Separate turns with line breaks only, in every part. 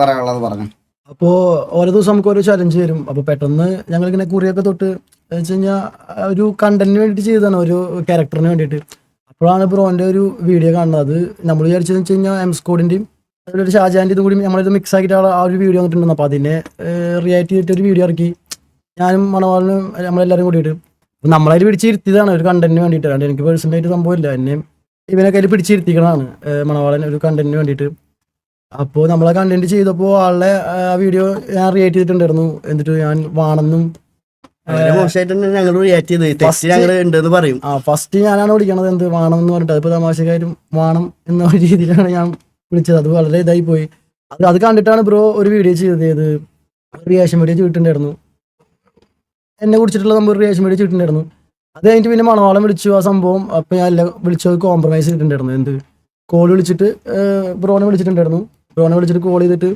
പറയാനുള്ളത് പറഞ്ഞു.
അപ്പോ ഓരോ ദിവസം നമുക്ക് ഓരോ ചലഞ്ച് വരും. അപ്പോൾ പെട്ടെന്ന് ഞങ്ങളിങ്ങനെ കുറിയൊക്കെ തൊട്ട് വെച്ച് കഴിഞ്ഞാൽ ഒരു കണ്ടന്റിന് വേണ്ടിയിട്ട് ചെയ്തതാണ് ഒരു ക്യാരക്ടറിന് വേണ്ടിയിട്ട്. അപ്പോഴാണ് ബ്രോന്റെ ഒരു വീഡിയോ കാണുന്നത്. അത് നമ്മൾ വിചാരിച്ചതെന്ന് വെച്ച് കഴിഞ്ഞാൽ എം സ്കോഡിന്റെയും ഒരു ഷാജാന്റെ ഇതും കൂടി നമ്മളിത് മിക്സ് ആക്കിയിട്ട് ആ ഒരു വീഡിയോ വന്നിട്ടുണ്ടെന്ന് അപ്പോൾ അതിനെ റിയാക്ട് ചെയ്തിട്ട് ഒരു വീഡിയോ ഇറക്കി. ഞാനും മണവാളിനും നമ്മളെല്ലാവരും കൂടിയിട്ട്. അപ്പൊ നമ്മളതിൽ പിടിച്ചിരുത്തിയതാണ് ഒരു കണ്ടന്റിന് വേണ്ടിയിട്ട്. അല്ലാണ്ട് എനിക്ക് പേഴ്സണലായിട്ട് സംഭവമില്ല. എന്നെ ഇവനെ കയ്യിൽ പിടിച്ചിരുത്തിക്കണതാണ് മണവാളൻ ഒരു കണ്ടന്റിന് വേണ്ടിയിട്ട്. അപ്പോൾ നമ്മളെ കണ്ടന്റ് ചെയ്തപ്പോൾ ആളുടെ ആ വീഡിയോ ഞാൻ റിയേറ്റ് ചെയ്തിട്ടുണ്ടായിരുന്നു. എന്നിട്ട് ഞാൻ വാണെന്നും
പറയും.
ആ ഫസ്റ്റ് ഞാനാണ് വിളിക്കണത് എന്ത് വാണം എന്ന് പറഞ്ഞിട്ട്. അതിപ്പോ തമാശക്കാരും വാണം എന്ന രീതിയിലാണ് ഞാൻ വിളിച്ചത്. അത് വളരെ ഇതായി പോയി. അത് അത് കണ്ടിട്ടാണ് ബ്രോ ഒരു വീഡിയോ ചെയ്തത്. ഏത്? റിയാക്ഷൻ വീഡിയോ ചെയ്തിട്ടുണ്ടായിരുന്നു. എന്നെ കുറിച്ചിട്ടുള്ള സംഭവം റിയാക്ഷൻ വീഡിയോ ചെയ്തിട്ടുണ്ടായിരുന്നു. അത് കഴിഞ്ഞിട്ട് പിന്നെ മണവാളം വിളിച്ചു ആ സംഭവം. അപ്പൊ ഞാൻ എല്ലാം വിളിച്ചത് കോംപ്രമൈസ് ചെയ്തിട്ടുണ്ടായിരുന്നു. എന്ത്? കോൾ വിളിച്ചിട്ട് ബ്രോനെ വിളിച്ചിട്ടുണ്ടായിരുന്നു. ബ്രോനെ വിളിച്ചിട്ട് കോൾ ചെയ്തിട്ട്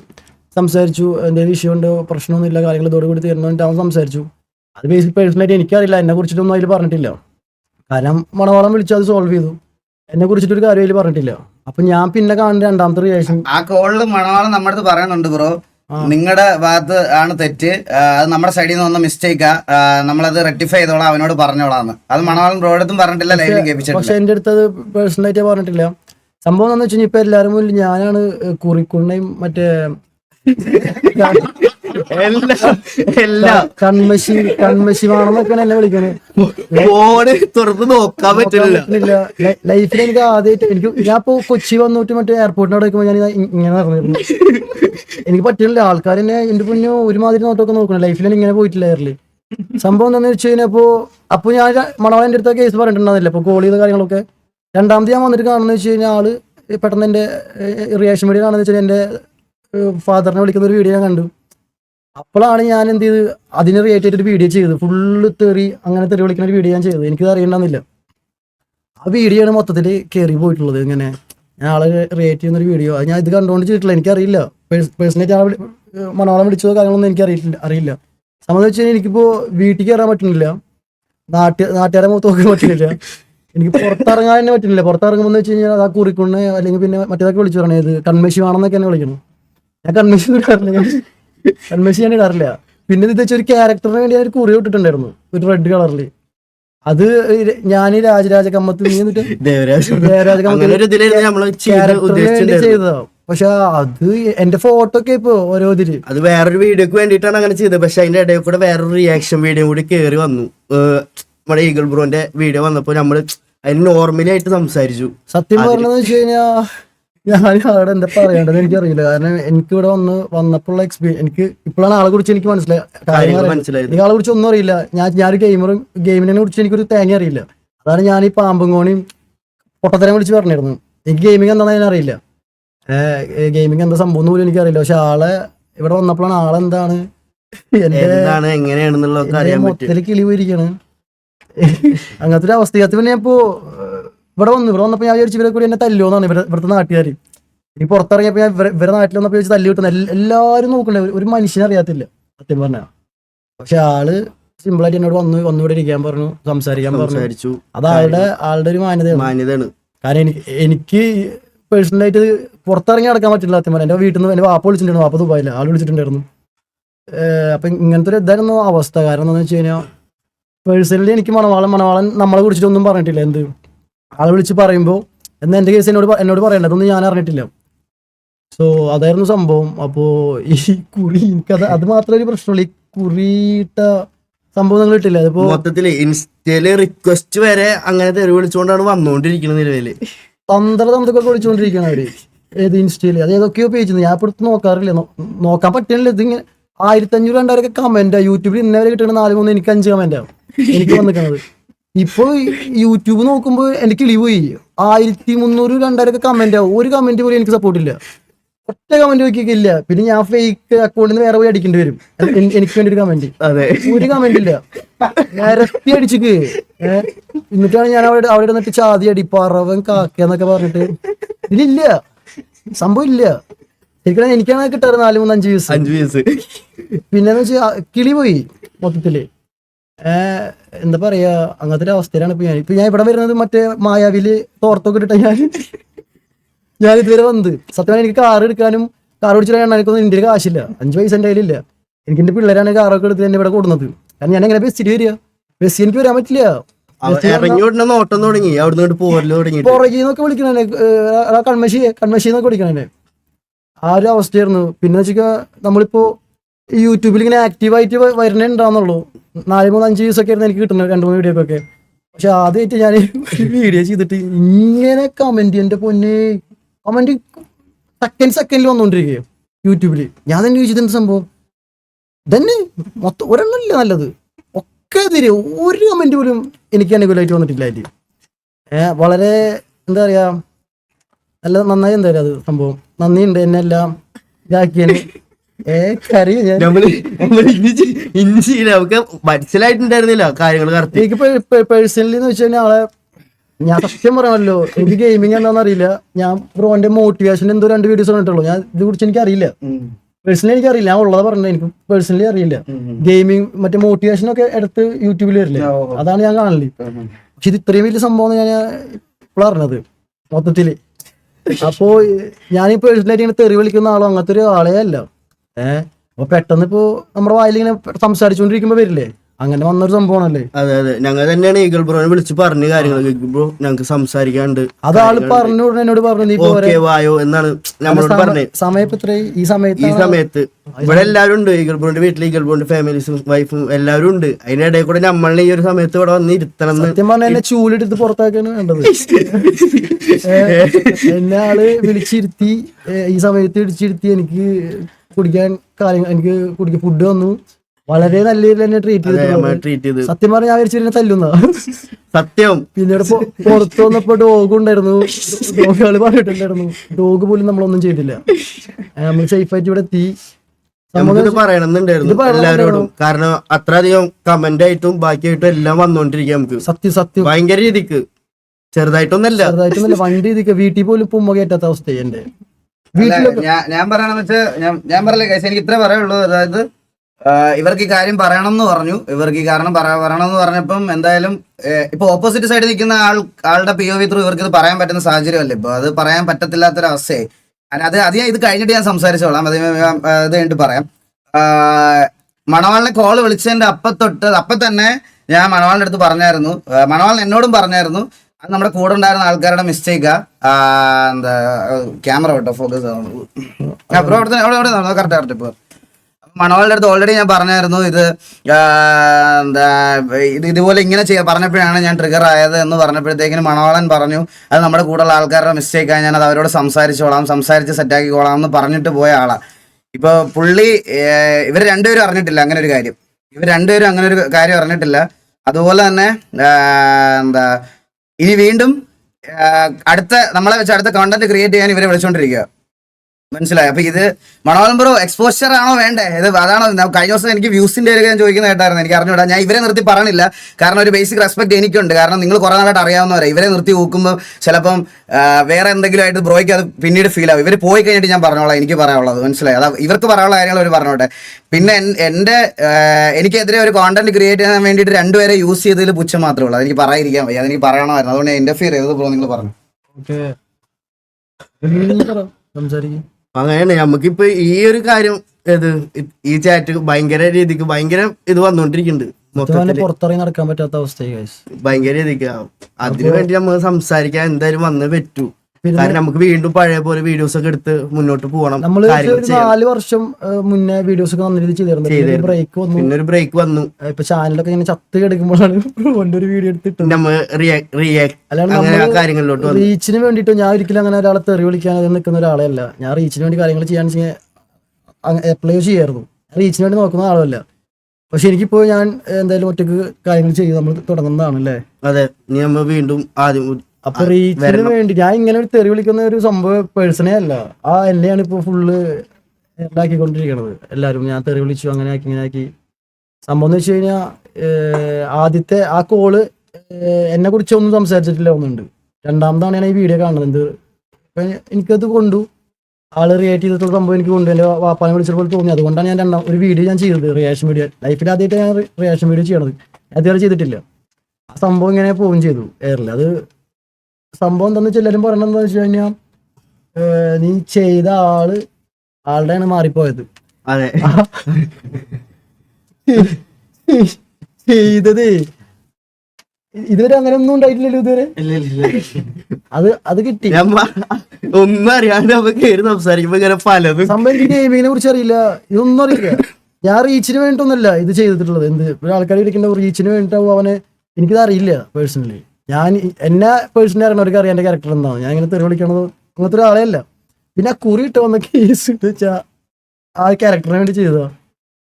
സംസാരിച്ചു. എന്തെങ്കിലും വിഷയമുണ്ടോ പ്രശ്നമൊന്നുമില്ല കാര്യങ്ങൾ ഇതോടെ കൂടി തീർന്നിട്ട് അവൻ സംസാരിച്ചു. അത് ബേസിക് പേഴ്സണലായിട്ട് എനിക്കറിയില്ല. എന്നെ കുറിച്ചിട്ടൊന്നും അതിൽ പറഞ്ഞിട്ടില്ല. കാരണം മണവാളം വിളിച്ചു അത് സോൾവ് ചെയ്തു. എന്നെ കുറിച്ചിട്ട് ഒരു കാര്യം അതിൽ പറഞ്ഞിട്ടില്ല. അപ്പൊ ഞാൻ പിന്നെ കാണുന്ന രണ്ടാമത്തെ റിയാക്ഷൻ
ആ കോളിൽ മണവാളം നമ്മുടെ അടുത്ത് പറയുന്നുണ്ട് ബ്രോ. നിങ്ങളുടെ ഭാഗത്ത് ആണ് തെറ്റ്. അത് നമ്മുടെ സൈഡിൽ നിന്ന് വന്ന മിസ്റ്റേക്കാ നമ്മളത് റെക്ടിഫൈ ചെയ്തോളാം അവനോട് പറഞ്ഞോളാന്ന്. അത് മണവാളം ബ്രോയുടെ അടുത്തും പറഞ്ഞിട്ടില്ല ലൈവിൽ
പക്ഷെ എന്റെ അടുത്ത് അത് പേഴ്സണലായിട്ട് പറഞ്ഞിട്ടില്ല. സംഭവം എന്താണെന്ന് വെച്ചാൽ കഴിഞ്ഞാൽ ഇപ്പൊ എല്ലാവരും മുന്നിൽ ഞാനാണ് കുറിക്കുണ്ണയും മറ്റേ കൺമശി കൺമശി വേണമെന്നൊക്കെയാണ് എന്നെ വിളിക്കണേ.
ഫോണ് തുറന്ന് നോക്കാൻ പറ്റില്ല
ലൈഫിൽ എനിക്ക് ആദ്യമായിട്ട് എനിക്ക് ഞാൻ ഇപ്പോ കൊച്ചി വന്നിട്ട് മറ്റേ എയർപോർട്ടിനോട് നിൽക്കുമ്പോൾ ഞാൻ ഇങ്ങനെ നടന്നിരുന്നു. എനിക്ക് പറ്റില്ല. ആൾക്കാർ എന്നെ എന്റെ പൊന്നു ഒരുമാതിരി നോട്ടൊക്കെ നോക്കണം. ലൈഫിൽ ഇങ്ങനെ പോയിട്ടില്ല എയറിൽ സംഭവം എന്താണെന്ന് വെച്ച് കഴിഞ്ഞപ്പോ അപ്പോ ഞാൻ മണവാളൻ അടുത്ത കേസ് പറഞ്ഞിട്ടുണ്ടായിരുന്നില്ല? അപ്പൊ കോൾ ചെയ്ത കാര്യങ്ങളൊക്കെ? രണ്ടാമത് ഞാൻ വന്നിട്ട് കാണുന്നത് വെച്ച് കഴിഞ്ഞാൽ ആൾ പെട്ടെന്ന് എന്റെ റിയാക്ഷൻ വീഡിയോ കാണുന്നത് വെച്ചാൽ എന്റെ ഫാദറിനെ വിളിക്കുന്ന ഒരു വീഡിയോ ഞാൻ കണ്ടു. അപ്പോഴാണ് ഞാൻ എന്ത് ചെയ്ത് അതിന് റിലേറ്റ് ചെയ്തിട്ട് വീഡിയോ ചെയ്തത്. ഫുള്ള് തെറി അങ്ങനെ തെറി വിളിക്കുന്ന ഒരു വീഡിയോ ഞാൻ ചെയ്തത്. എനിക്കത് അറിയണ്ടെന്നില്ല. ആ വീഡിയോ ആണ് മൊത്തത്തിൽ കയറി പോയിട്ടുള്ളത്. ഇങ്ങനെ ഞാൻ ആളെ റിയേറ്റ് ചെയ്യുന്ന ഒരു വീഡിയോ ഞാൻ ഇത് കണ്ടുകൊണ്ട് ചെയ്തിട്ടില്ല. എനിക്കറിയില്ല. പേഴ്സണലായിട്ട് ഏഹ് മണവാളം വിളിച്ചതോ കാര്യങ്ങളൊന്നും എനിക്ക് അറിയില്ല. അറിയില്ല സംബന്ധിച്ച് കഴിഞ്ഞാൽ എനിക്കിപ്പോൾ വീട്ടിൽ കയറാൻ പറ്റുന്നില്ല. നാട്ട് നാട്ടുകാരെ മുഖത്ത് നോക്കാൻ പറ്റുന്നില്ല. എനിക്ക് പുറത്തിറങ്ങാൻ തന്നെ പറ്റുന്നില്ല പുറത്തിറങ്ങുമ്പോൾ വെച്ച് കഴിഞ്ഞാൽ അതാ കുറിക്കൊണ്ട് അല്ലെങ്കിൽ പിന്നെ മറ്റേതൊക്കെ വിളിച്ചു പറഞ്ഞത് ഇത് കൺമേശി വേണമെന്നൊക്കെ എന്നെ വിളിക്കണം ഞാൻ കൺമേശി ഇടാറില്ല. കൺമേശി ഞാൻ ഇടാറില്ല. പിന്നെ ഇത് ഒരു ക്യാരക്ടറിന് വേണ്ടി ഞാൻ ഒരു കുറി ഇട്ടിട്ടുണ്ടായിരുന്നു ഒരു റെഡ് കളറിൽ. അത് ഞാൻ രാജരാജ കമ്മത്ത് നീ എന്നിട്ട്
ദേവരാജ്
ചെയ്തതാ. പക്ഷെ അത് എന്റെ ഫോട്ടോ ഒക്കെ ഇപ്പൊ ഓരോ ഇതിൽ
അത് വേറൊരു വീഡിയോക്ക് വേണ്ടിയിട്ടാണ് അങ്ങനെ ചെയ്തത്. പക്ഷെ അതിന്റെ ഇടയിൽ കൂടെ വേറൊരു റിയാക്ഷൻ വീഡിയോ കൂടി കേറി വന്നു. നമ്മുടെ ഈഗിൾ ബ്രോന്റെ വീഡിയോ വന്നപ്പോ നമ്മൾ അതിന് നോർമലി ആയിട്ട് സംസാരിച്ചു.
സത്യം പറഞ്ഞതെന്ന് വെച്ച് കഴിഞ്ഞാ ഞാൻ അവിടെ എന്താ പറയേണ്ടത് എനിക്കറിയില്ല. കാരണം എനിക്ക് ഇവിടെ വന്ന് വന്നപ്പോഴുള്ള എക്സ്പീരിയൻസ് എനിക്ക് ഇപ്പോഴാണ് ആളെ കുറിച്ച് എനിക്ക് മനസ്സിലായ എനിക്ക് ആളെ കുറിച്ച് ഒന്നും അറിയില്ല. ഞാൻ ഞാനൊരു ഗെയിമറും ഗെയിമിനെ കുറിച്ച് എനിക്കൊരു തേങ്ങ അറിയില്ല. അതാണ് ഞാൻ ഈ പാമ്പും കോണിയും പൊട്ടത്തരം വിളിച്ച് പറഞ്ഞിരുന്നു എനിക്ക് ഗെയിമിംഗ് എന്താണെന്ന് ഞാൻ അറിയില്ല. ഗെയിമിംഗ് എന്താ സംഭവം എന്ന് പോലും എനിക്കറിയില്ല. പക്ഷെ ആളെ ഇവിടെ വന്നപ്പോഴാണ് ആളെന്താണ്? എന്റെ മൊത്തത്തിൽ കിളി പോയിരിക്കാണ് അങ്ങനത്തെ ഒരു അവസ്ഥ പിന്നെ ഇപ്പോ ഇവിടെ വന്നു. ഇവിടെ വന്നപ്പോൾ ഞാൻ വിചാരിച്ചു ഇവരെ കൂടി എന്നെ തല്ലോ എന്നാണ് ഇവരെ ഇവിടുത്തെ നാട്ടുകാർ ഇനി പുറത്തിറങ്ങിയപ്പോ ഞാൻ ഇവരെ നാട്ടിൽ വന്നപ്പോൾ ചോദിച്ചു തല്ലി കിട്ടുന്ന എല്ലാവരും നോക്കണ്ടേ? ഒരു- മനുഷ്യനെ അറിയാത്തില്ല സത്യം പറഞ്ഞാൽ പക്ഷെ ആൾ സിമ്പിളായിട്ട് എന്നോട് വന്നു വന്നുകൂടെ ഇരിക്കാൻ പറഞ്ഞു സംസാരിക്കാൻ പറഞ്ഞു. അത് ആളുടെ ആളുടെ ഒരു മാന്യതയാണ്.
മാന്യതയാണ്.
കാരണം എനിക്ക് എനിക്ക് പേഴ്സണലായിട്ട് പുറത്തിറങ്ങി നടക്കാൻ പറ്റില്ല സത്യം പറഞ്ഞാൽ എന്റെ വീട്ടിൽ നിന്ന് എന്റെ വാപ്പ വിളിച്ചിട്ടുണ്ടായിരുന്നു വാപ്പ ദുബായില്ല ആൾ വിളിച്ചിട്ടുണ്ടായിരുന്നു. അപ്പൊ ഇങ്ങനത്തെ ഒരു ഇതായിരുന്നു അവസ്ഥ. കാരണം എന്താണെന്ന് വെച്ച് കഴിഞ്ഞാൽ പേഴ്സണലി എനിക്ക് മണവാളൻ മണവാളൻ നമ്മളെ കുറിച്ചിട്ടൊന്നും പറഞ്ഞിട്ടില്ല. എന്ത്? ആളെ വിളിച്ച് പറയുമ്പോൾ എന്നാൽ എന്റെ കേസ് എന്നോട് എന്നോട് പറയണ്ട. അതൊന്നും ഞാൻ അറിഞ്ഞിട്ടില്ല. സോ അതായിരുന്നു സംഭവം. അപ്പോൾ ഈ കുറി എനിക്കത് അത് മാത്രമേ ഒരു പ്രശ്നമുള്ളൂ. ഈ കുറിയിട്ട സംഭവം നിങ്ങൾ ഇട്ടില്ല? അതിപ്പോ
മൊത്തത്തിൽ ഇൻസ്റ്റയിൽ റിക്വസ്റ്റ് വരെ അങ്ങനെ തെരുവ് വിളിച്ചുകൊണ്ടാണ് വന്നുകൊണ്ടിരിക്കുന്നത് നിലവിൽ.
തന്ത്ര തന്ത്രക്കൊക്കെ വിളിച്ചുകൊണ്ടിരിക്കുകയാണ് അവർ. ഏത് ഇൻസ്റ്റയിൽ? അത് ഏതൊക്കെയോ പേജ് ഞാൻ ഇപ്പൊ എടുത്ത് നോക്കാറില്ല. നോക്കാൻ പറ്റണില്ല. ഇതിങ്ങനെ ആയിരത്തി അഞ്ഞൂറ് രണ്ടായിരൊക്കെ കമന്റ് യൂട്യൂബിൽ ഇന്ന വരെ കിട്ടണ നാല് മൂന്ന് എനിക്ക് അഞ്ച് കമന്റ് എനിക്ക് വന്നിരിക്കുന്നത് ഇപ്പൊ യൂട്യൂബ് നോക്കുമ്പോ എനിക്ക് കിളി പോയി ആയിരത്തി മുന്നൂറ് രണ്ടായിരൊക്കെ കമന്റ് ആവും ഒരു കമന്റ് പോലും എനിക്ക് സപ്പോർട്ട് ഇല്ല. ഒറ്റ കമന്റ് നോക്കിയില്ല പിന്നെ ഞാൻ ഫേക്ക് അക്കൗണ്ടിൽ നിന്ന് വേറെ പോയി അടിക്കേണ്ടി വരും. എനിക്ക് വേണ്ടി ഒരു കമന്റ്
അതെ.
ഒരു കമന്റ് ഇല്ല. നിരത്തി അടിച്ചിക്ക്. എന്നിട്ടാണ് ഞാൻ അവിടെ അവിടെ നിന്നിട്ട് ചാതി അടി പറവൻ കാക്കന്നൊക്കെ പറഞ്ഞിട്ട്. ഇതിലില്ല. സംഭവം ഇല്ല. ശരിക്കും എനിക്കാണ് കിട്ടാറ് നാല് മൂന്ന് അഞ്ച് ദിവസം
അഞ്ച് വയസ്സ്
പിന്നെന്ന് വെച്ചാൽ കിളി പോയി മൊത്തത്തിൽ. എന്താ പറയാ അങ്ങനത്തെ ഒരു അവസ്ഥയിലാണ് ഇപ്പൊ ഞാൻ. ഇപ്പൊ ഞാൻ ഇവിടെ വരുന്നത് മറ്റേ മായാവിൽ തോർത്തൊക്കെ ഇട്ടിട്ട് ഞാൻ. ഞാൻ ഇതുവരെ വന്നത്. സത്യമായി എനിക്ക് കാർ എടുക്കാനും കാർ ഓടിച്ചിട്ട് എനിക്കൊന്നും ഇന്ത്യയിൽ കാശില്ല. അഞ്ച് പൈസ എന്റെ കയ്യിലില്ല. എനിക്ക് എന്റെ പിള്ളേരാണ് കാറൊക്കെ എടുത്ത് എന്നെ ഇവിടെ കൂടുന്നത് കാരണം ഞാൻ എങ്ങനെ ബസ്സിൽ വരിക? ബസ്സിൽ എനിക്ക് വരാൻ പറ്റില്ല.
നോട്ടം തുടങ്ങി. അവിടുന്ന്
പുറകിൽ നിന്നൊക്കെ വിളിക്കണേ കൺമശി കൺമശി എന്നൊക്കെ വിളിക്കണേ ആ ഒരു അവസ്ഥയായിരുന്നു. പിന്നെ വെച്ചാൽ നമ്മളിപ്പോ യൂട്യൂബിൽ ഇങ്ങനെ ആക്റ്റീവായിട്ട് വരണേ ഉണ്ടാവുന്നുള്ളൂ നാല് മൂന്ന് അഞ്ച് ദിവസമൊക്കെ ആയിരുന്നു എനിക്ക് കിട്ടുന്നത് രണ്ട് മൂന്ന് വീഡിയോ ഒക്കെ. പക്ഷെ ആദ്യമായിട്ട് ഞാൻ ഒരു വീഡിയോ ചെയ്തിട്ട് ഇങ്ങനെ കമന്റ് എന്റെ പൊന്നെ. കമന്റ് സെക്കൻഡ് സെക്കൻഡിൽ വന്നുകൊണ്ടിരിക്കുക യൂട്യൂബിൽ ഞാൻ തന്നെ ചോദിച്ചത് എന്ത് സംഭവം? തന്നെ മൊത്തം ഒരെണ്ണമില്ല നല്ലത്? ഒക്കെ എതിരെ ഒരു കമന്റ് പോലും എനിക്ക് അനുകൂലമായിട്ട് വന്നിട്ടില്ല അതിൽ വളരെ എന്താ പറയാ നല്ല നന്നായി എന്താ പറയാ അത് സംഭവം? നന്ദിയുണ്ട് എന്നെല്ലാം എല്ലാം
നമ്മൾ നമ്മൾ ഇഞ്ചി ഇഞ്ചി നമുക്ക് മനസ്സിലായിട്ടുണ്ടായിരുന്നില്ല കാര്യങ്ങൾ കറക്റ്റ്
എനിക്ക് പേഴ്സണലി എന്ന് വെച്ചാൽ ആളെ ഞാൻ സത്യം പറയാമല്ലോ എനിക്ക് ഗെയിമിംഗ് എന്താണെന്ന് അറിയില്ല. ഞാൻ ബ്രോന്റെ മോട്ടിവേഷൻ എന്തോ രണ്ട് വീഡിയോസ് കണ്ടിട്ടുള്ളൂ. ഞാൻ ഇത് കുറിച്ച് എനിക്ക് അറിയില്ല. പേഴ്സണലി എനിക്ക് അറിയില്ല. ഞാൻ ഉള്ളത് പറഞ്ഞത് എനിക്ക് പേഴ്സണലി അറിയില്ല. ഗെയിമിംഗ് മറ്റേ മോട്ടിവേഷൻ ഒക്കെ എടുത്ത് യൂട്യൂബിൽ വരില്ലേ? അതാണ് ഞാൻ കാണൽ. പക്ഷെ ഇത് ഇത്രയും വലിയ സംഭവം ഞാൻ ഇപ്പോൾ അറിഞ്ഞത് മൊത്തത്തിൽ. അപ്പോ ഞാൻ ഈ പേഴ്സണലായിട്ട് ഇങ്ങനെ തെറി വിളിക്കുന്ന ആളോ അങ്ങനത്തെ ഒരു ആളേ അല്ല. ഏഹ് അപ്പൊ പെട്ടെന്ന് ഇപ്പോ നമ്മുടെ വായിൽ ഇങ്ങനെ സംസാരിച്ചുകൊണ്ടിരിക്കുമ്പോ വരില്ലേ? അങ്ങനെ വന്നൊരു സംഭവമാണല്ലേ?
അതെ അതെ. ഞങ്ങൾ തന്നെയാണ് ഈഗിൾ ബ്രോനെ വിളിച്ച് പറഞ്ഞ കാര്യങ്ങൾ. ഈഗിൾ ബ്രോ ഞങ്ങൾക്ക് സംസാരിക്കാണ്ട്
അത് ആൾ പറഞ്ഞു ഉടനെ എന്നോട് പറഞ്ഞു നീ പോരെ.
ഓക്കെ വായോ എന്നാണ് നമ്മളോട് പറഞ്ഞത്
സമയത്ത് എത്ര ഈ സമയത്ത്
ഈ സമയത്ത്. ഇവിടെ എല്ലാവരും ഉണ്ട്. ഈഗിൾ ബ്രോന്റെ വീട്ടിൽ ഈഗിൾ ബ്രോന്റെ ഫാമിലീസും വൈഫും എല്ലാവരും ഉണ്ട്. അതിന്റെ ഇടയിൽ കൂടെ നമ്മളെ ഈ ഒരു സമയത്ത് ഇവിടെ വന്ന് ഇരുത്തണം
സത്യം പറഞ്ഞാൽ എന്നെ ചൂലെടുത്ത് പുറത്താക്കാണ് വേണ്ടത് എന്നെ ആൾ വിളിച്ചിരുത്തി ഈ സമയത്ത് ഇടിച്ചിരുത്തി എനിക്ക് കുടിക്കാൻ കാര്യങ്ങൾ എനിക്ക് കുടിക്കാൻ ഫുഡ് വന്നു. വളരെ നല്ല രീതിയിൽ തന്നെ ട്രീറ്റ്
ചെയ്തു.
സത്യം പറഞ്ഞ ഞാൻ വിചാരിച്ചു തല്ലുന്ന.
സത്യം.
പിന്നീട് പുറത്തു വന്നപ്പോ ഡോഗ് ഉണ്ടായിരുന്നു. ഡോഗുകൾ പറഞ്ഞിട്ടുണ്ടായിരുന്നു. ഡോഗ് പോലും നമ്മളൊന്നും ചെയ്തില്ല. നമ്മൾ സേഫ് ആയിട്ട് ഇവിടെ എത്തി.
നമുക്കിത് പറയണമെന്നുണ്ടായിരുന്നു എല്ലാവരോടും. കാരണം അത്രയധികം കമന്റ് ആയിട്ടും ബാക്കിയായിട്ടും എല്ലാം വന്നോണ്ടിരിക്കുക നമുക്ക്.
സത്യം സത്യം.
ഭയങ്കര രീതിക്ക്. ചെറുതായിട്ടൊന്നല്ല.
ചെറുതായിട്ടൊന്നല്ല വണ്ടി രീതിക്ക് വീട്ടിൽ പോലും ഉമ്മ കയറ്റാത്ത
അല്ല,
വീട്ടിലൊക്കെ
ഞാൻ- പറയണെന്ന് വെച്ചാൽ ഞാൻ പറയില്ല കേസ് എനിക്ക് ഇത്ര പറയുള്ളൂ. അതായത് ഇവർക്ക് ഈ കാര്യം പറയണം എന്ന് പറഞ്ഞു. ഇവർക്ക് ഈ കാരണം പറ- പറയണം എന്ന് പറഞ്ഞപ്പം എന്തായാലും ഇപ്പൊ ഓപ്പോസിറ്റ് സൈഡിൽ നിൽക്കുന്ന ആൾ ആളുടെ പി ഒ വി ത്രൂ ഇവർക്ക് ഇത് പറയാൻ പറ്റുന്ന സാഹചര്യമല്ലേ? ഇപ്പൊ അത് പറയാൻ പറ്റത്തില്ലാത്തൊരവസ്ഥയായി. അത് അത് ഞാൻ ഇത് കഴിഞ്ഞിട്ട് ഞാൻ സംസാരിച്ചോളാം. അത് കഴിഞ്ഞിട്ട് പറയാം. മണവാളിനെ കോൾ വിളിച്ചതിന്റെ അപ്പത്തൊട്ട് അപ്പൊ തന്നെ ഞാൻ മണവാളിന്റെ അടുത്ത് പറഞ്ഞായിരുന്നു. മണവാളിന് മണവാളൻ എന്നോടും പറഞ്ഞായിരുന്നു. അത് നമ്മുടെ കൂടെ ഉണ്ടായിരുന്ന ആൾക്കാരുടെ മിസ്റ്റേക്കാ എന്താ ക്യാമറ കേട്ടോ ഫോക്കസ് അപ്പുറം അവിടെ അവിടെ അവിടെ കറക്റ്റ് കറക്റ്റ് ഇപ്പൊ മണവാളിന്റെ അടുത്ത് ഓൾറെഡി ഞാൻ പറഞ്ഞായിരുന്നു ഇത് എന്താ ഇത് ഇതുപോലെ ഇങ്ങനെ ചെയ്യാൻ പറഞ്ഞപ്പോഴാണ് ഞാൻ ട്രിഗർ ആയത് എന്ന് പറഞ്ഞപ്പോഴത്തേക്കിന് മണവാളൻ പറഞ്ഞു അത് നമ്മുടെ കൂടെയുള്ള ആൾക്കാരുടെ മിസ്റ്റേക്കാണ് ഞാൻ അത് അവരോട് സംസാരിച്ചോളാം സംസാരിച്ച് സെറ്റാക്കിക്കോളാം എന്ന് പറഞ്ഞിട്ട് പോയ ആളാണ് ഇപ്പൊ പുള്ളി ഇവർ രണ്ടുപേരും അറിഞ്ഞിട്ടില്ല അങ്ങനെ ഒരു കാര്യം. ഇവർ രണ്ടുപേരും അങ്ങനെ ഒരു കാര്യം അറിഞ്ഞിട്ടില്ല. അതുപോലെ തന്നെ എന്താ ഇനി വീണ്ടും അടുത്ത നമ്മളെ വെച്ച് അടുത്ത കണ്ടന്റ് ക്രിയേറ്റ് ചെയ്യാൻ ഇവരെ വിളിച്ചോണ്ടിരിക്കുക. മനസ്സിലായി. അപ്പൊ ഇത് മണോലം ബ്രോ എക്സ്പോഷർ ആണോ വേണ്ടേ? ഇത് അതാണോ? കഴിഞ്ഞ ദിവസം എനിക്ക് വ്യൂസിന്റെ ഒരു ഞാൻ ചോദിക്കുന്ന കേട്ടായിരുന്നു. എനിക്ക് അറിഞ്ഞൂടാ. ഞാൻ ഇവരെ നിർത്തി പറഞ്ഞില്ല. കാരണം ഒരു ബേസിക് റെസ്പെക്ട് എനിക്കുണ്ട്. കാരണം നിങ്ങൾ കുറെ നാളായിട്ട് അറിയാവുന്നവരെ. ഇവരെ നിർത്തി നോക്കുമ്പോൾ ചിലപ്പം വേറെ എന്തെങ്കിലും ആയിട്ട് ബ്രോയ്ക്ക് അത് പിന്നീട് ഫീൽ ആവും. ഇവർ പോയി കഴിഞ്ഞിട്ട് ഞാൻ പറഞ്ഞോളാം. എനിക്ക് പറയാനുള്ളത്. മനസ്സിലായി? അതാ ഇവർക്ക് പറയാനുള്ള കാര്യങ്ങൾ അവർ പറഞ്ഞോട്ടെ. പിന്നെ എന്റെ എനിക്കെതിരെ ഒരു കോണ്ടന്റ് ക്രിയേറ്റ് ചെയ്യാൻ വേണ്ടിയിട്ട് രണ്ടുപേരെ യൂസ് ചെയ്തതിൽ പുച്ഛം മാത്രമേ ഉള്ളൂ. അതെനിക്ക് പറയാതിരിക്കാൻ വയ്യ. അതെനിക്ക് പറയണമായിരുന്നു. അതുകൊണ്ട് ഇന്റർഫിയർ ചെയ്തത് ബ്രോ നിങ്ങൾ പറഞ്ഞു.
സംസാരിക്കും.
അങ്ങനെയാണ് നമുക്കിപ്പോ ഈ ഒരു കാര്യം ഇത് ഈ ചാറ്റ് ഭയങ്കര രീതിക്ക് ഭയങ്കര ഇത് വന്നോണ്ടിരിക്കുന്നുണ്ട് മൊത്തത്തിൽ.
പുറത്തിറങ്ങി നടക്കാൻ പറ്റാത്ത അവസ്ഥയായി ഗൈസ്
ഭയങ്കര രീതിക്ക്. അതിനു വേണ്ടി നമ്മൾ സംസാരിക്കാൻ എന്തായാലും വന്ന് പറ്റൂ. കാരണം നമുക്ക് വീണ്ടും പഴയ പോലെ വീഡിയോസ് ഒക്കെ എടുത്ത് മുന്നോട്ട് പോകണം നമ്മൾ
നാല് വർഷം മുന്നേ വീഡിയോസ് ഒക്കെ നല്ല രീതിയിൽ. ബ്രേക്ക് വന്നു.
പിന്നെ ഒരു ബ്രേക്ക് വന്നു.
ഇപ്പൊ ചാനലൊക്കെ ഇങ്ങനെ ചത്ത് കിടക്കുമ്പോഴാണ് ഒരു വീഡിയോ എടുത്തിട്ട്
നമ്മൾ കാര്യങ്ങളിലോട്ട്
റീച്ചിന് വേണ്ടിയിട്ട് ഞാൻ ഒരിക്കലും അങ്ങനെ ഒരാളെ തെറി വിളിക്കാൻ നിൽക്കുന്ന ഒരാളെ അല്ല ഞാൻ റീച്ചിന് വേണ്ടി കാര്യങ്ങൾ ചെയ്യാൻ അപ്ലൈ ചെയ്യായിരുന്നു. റീച്ചിന് വേണ്ടി നോക്കുന്ന ആളല്ല. പക്ഷെ എനിക്കിപ്പോ ഞാൻ എന്തായാലും ഒറ്റയ്ക്ക് കാര്യങ്ങൾ ചെയ്ത് നമ്മൾ തുടങ്ങുന്നതാണ് അല്ലേ
അതെ നമ്മൾ വീണ്ടും ആദ്യം
അപ്പൊ റീച്ചിന് വേണ്ടി ഞാൻ ഇങ്ങനെ ഒരു തെറി വിളിക്കുന്ന ഒരു സംഭവം പേഴ്സണേ അല്ല. ആ എന്നെയാണ് ഇപ്പൊ ഫുള്ള് ഉണ്ടാക്കിക്കൊണ്ടിരിക്കണത് എല്ലാരും ഞാൻ തെറി വിളിച്ചു അങ്ങനെ ആക്കി ഇങ്ങനെ ആക്കി. സംഭവം എന്ന് വെച്ച് കഴിഞ്ഞാൽ ആദ്യത്തെ ആ കോൾ എന്നെ കുറിച്ച് ഒന്നും സംസാരിച്ചിട്ടില്ല ഒന്നുണ്ട് രണ്ടാമതാണ് ഞാൻ ഈ വീഡിയോ കാണുന്നത്. എനിക്കത് കൊണ്ടു. ആൾ റിയാക്ട് ചെയ്തിട്ടുള്ള സംഭവം എനിക്ക് കൊണ്ടു. എന്റെ വാപ്പാനെ വിളിച്ചപ്പോൾ തോന്നി. അതുകൊണ്ടാണ് ഞാൻ രണ്ടാം ഒരു വീഡിയോ ഞാൻ ചെയ്തത് റിയാക്ഷൻ വീഡിയോ ലൈഫിൽ ആദ്യമായിട്ട് ഞാൻ റിയാക്ഷൻ വീഡിയോ ചെയ്യണത്. അതുവരെ ചെയ്തിട്ടില്ല. ആ സംഭവം ഇങ്ങനെ പോവുകയും ചെയ്തു. എയറിൽ അത് സംഭവം എന്താന്ന് വെച്ചാൽ എല്ലാവരും പറയണത് എന്താ വെച്ച് കഴിഞ്ഞാൽ നീ ചെയ്ത ആൾ ആളുടെയാണ് മാറിപ്പോയത്.
അതെ.
ചെയ്തത്. ഇതുവരെ അങ്ങനെ ഒന്നും ഉണ്ടായിട്ടില്ലല്ലോ ഇതുവരെ? അത് അത് കിട്ടി.
ഒന്നും അറിയാണ്ട് കയറി സംസാരിക്കുമ്പോ ഇങ്ങനെ പലതും
സംഭവം ഗെയിമിങ്ങിനെ കുറിച്ച് അറിയില്ല. ഇതൊന്നും അറിയില്ല. ഞാൻ റീച്ചിന് വേണ്ടിയിട്ടൊന്നല്ല ഇത് ചെയ്തിട്ടുള്ളത്. എന്ത് ആൾക്കാർ ഇരിക്കുന്ന റീച്ചിന് വേണ്ടിയിട്ടാവും അവന് എനിക്കിത് അറിയില്ല പേഴ്സണലി. ഞാൻ എന്നെ പേഴ്സണലി അറിയണവർക്ക് അറിയാം എന്റെ ക്യാരക്ടർ എന്താണ് ഞാൻ ഇങ്ങനെ തെറി വിളിക്കണത് അങ്ങനത്തെ ഒരാളെ അല്ല പിന്നെ ആ കുറി ഇട്ട് വന്ന കേസ് ഇട്ട് വെച്ചാൽ ആ ക്യാരക്ടറിന് വേണ്ടി ചെയ്തതാ.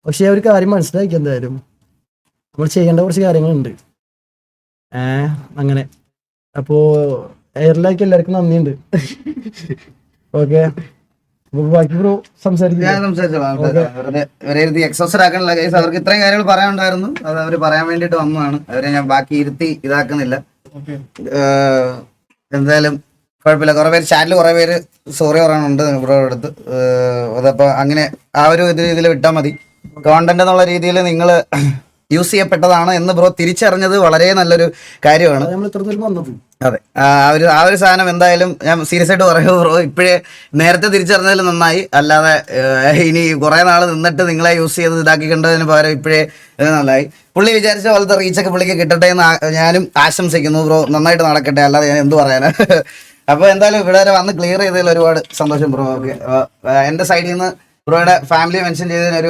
പക്ഷെ ഒരു കാര്യം മനസ്സിലാക്കി എന്തായാലും. നമ്മൾ ചെയ്യേണ്ട കുറച്ച് കാര്യങ്ങളുണ്ട്. ഏ അങ്ങനെ. അപ്പോ എയർലൈക്ക് എല്ലാവർക്കും നന്ദിയുണ്ട്. ഓക്കെ. ബാക്കി ബ്രോ
എക്സോസർ ആക്കാനുള്ള കേസ് അവർക്ക് ഇത്രയും കാര്യങ്ങൾ പറയാനുണ്ടായിരുന്നു. അത് അവർ പറയാൻ വേണ്ടിട്ട് വന്നതാണ്. അവരെ ഞാൻ ബാക്കി ഇരുത്തി ഇതാക്കുന്നില്ല. എന്തായാലും കുഴപ്പമില്ല. കുറെ പേര് ചാനൽ കുറെ പേര് സോറി പറയാനുണ്ട് ഇവിടെ അടുത്ത്. അതപ്പോ അങ്ങനെ ആ ഒരു ഇതിൽ വിട്ടാൽ മതി. കോണ്ടന്റ് എന്നുള്ള രീതിയിൽ നിങ്ങൾ യൂസ് ചെയ്യപ്പെട്ടതാണ് എന്ന് ബ്രോ തിരിച്ചറിഞ്ഞത് വളരെ നല്ലൊരു കാര്യമാണ്. അതെ ആ ഒരു ആ ഒരു സാധനം എന്തായാലും ഞാൻ സീരിയസ് ആയിട്ട് പറയൂ ബ്രോ ഇപ്പോഴേ നേരത്തെ തിരിച്ചറിഞ്ഞതിൽ നന്നായി. അല്ലാതെ ഇനി കുറെ നാൾ നിന്നിട്ട് നിങ്ങളെ യൂസ് ചെയ്ത് ഇതാക്കി കണ്ടതിന് പകരം ഇപ്പോഴേ നന്നായി. പുള്ളി വിചാരിച്ച പോലത്തെ റീച്ചൊക്കെ പുള്ളിക്ക് കിട്ടട്ടെ എന്ന് ഞാനും ആശംസിക്കുന്നു ബ്രോ നന്നായിട്ട് നടക്കട്ടെ. അല്ലാതെ ഞാൻ എന്ത് പറയാനാ? അപ്പൊ എന്തായാലും ഇവിടെ വരെ വന്ന് ക്ലിയർ ചെയ്തതിൽ ഒരുപാട് സന്തോഷം ബ്രോ ഓക്കെ. എന്റെ സൈഡിൽ നിന്ന് ബ്രോയുടെ ഫാമിലി മെൻഷൻ ചെയ്തതിന് ഒരു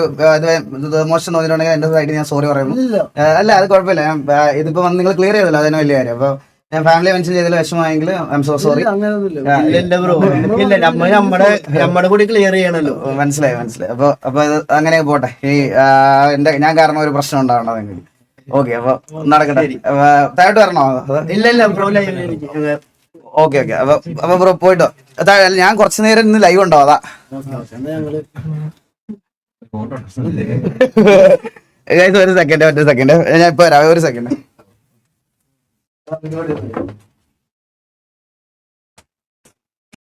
മോശം തോന്നിയിട്ടുണ്ടെങ്കിൽ എന്റെ സൈഡിൽ ഞാൻ സോറി പറയുന്നു.
ഇല്ല.
അല്ല അത് കുഴപ്പമില്ല. ഞാൻ ഇതിപ്പോ വന്ന് നിങ്ങൾ ക്ലിയർ ചെയ്തല്ലോ അതിന് വലിയ കാര്യം. അപ്പൊ ഞാൻ ഫാമിലി മെൻഷൻ ചെയ്തതിൽ വിഷമമായെങ്കിൽ ഐ എം സോ സോറി
കൂടി ക്ലിയർ ചെയ്യണല്ലോ.
മനസ്സിലായി മനസ്സിലായി. അപ്പൊ അപ്പൊ ഇത് അങ്ങനെ പോട്ടെ. ഈ എന്റെ ഞാൻ കാരണം ഒരു പ്രശ്നം ഉണ്ടാവണം നിങ്ങൾക്ക് ഓക്കെ അപ്പൊ നടക്കട്ടെ. താഴോട്ട് വരണോ?
ഇല്ല ഇല്ല ബ്രോ
ഓക്കെ ഓക്കെ. അപ്പൊ ബ്രോ പോയിട്ടോ. ഞാൻ കുറച്ചു നേരം ഇന്ന് ലൈവ് ഉണ്ടോ? അതാ. ഒരു സെക്കൻഡ് ഒരു സെക്കൻഡ് ഞാൻ ഇപ്പൊ വരാം ഒരു സെക്കൻഡ്